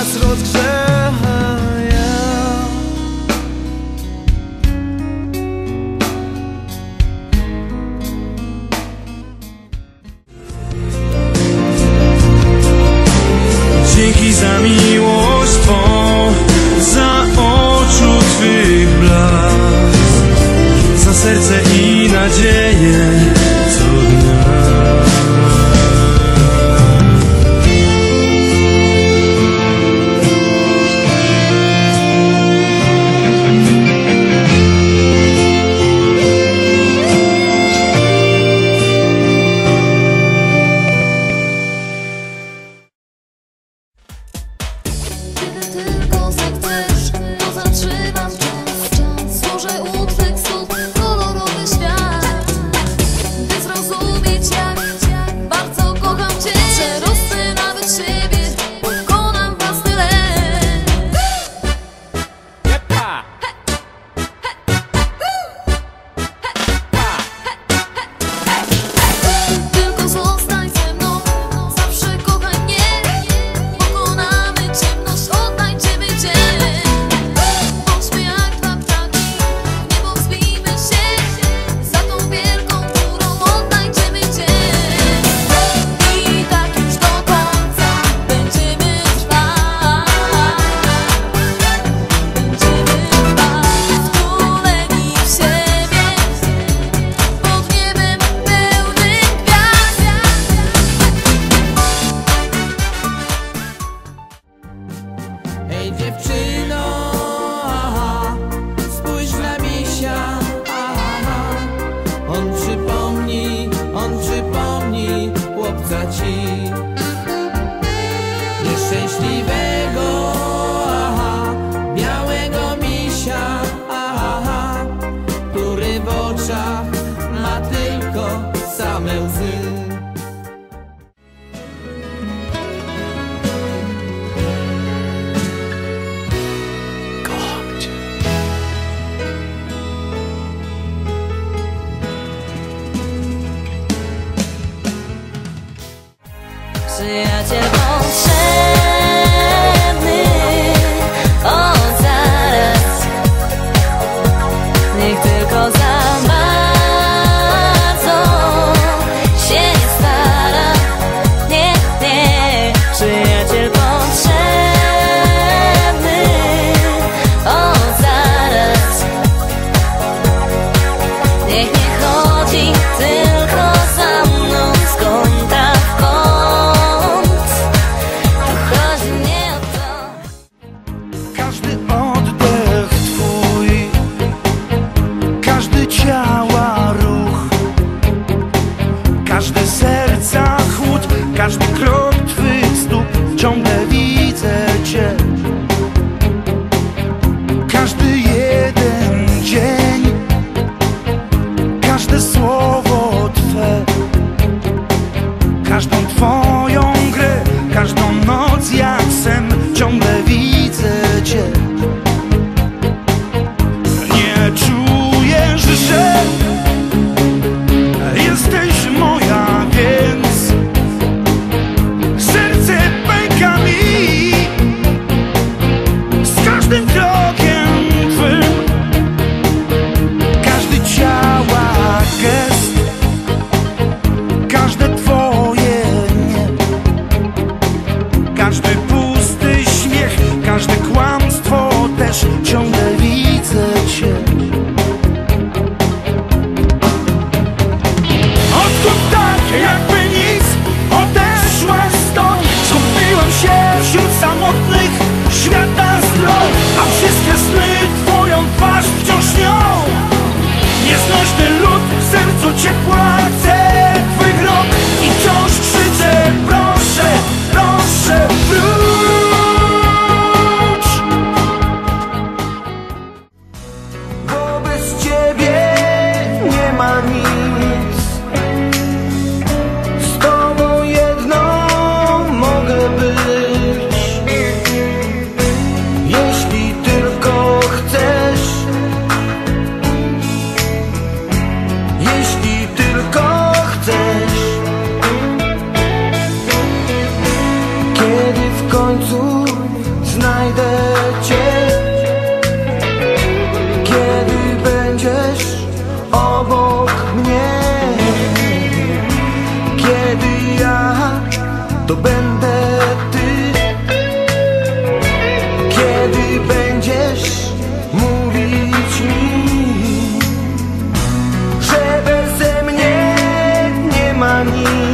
nas rozgrzewa. Ma tylko same łzy. Przyjaciel Każdy pusty śmiech, każde kłamstwo też ciągle to będę Ty. Kiedy będziesz mówić mi Że beze mnie nie ma nic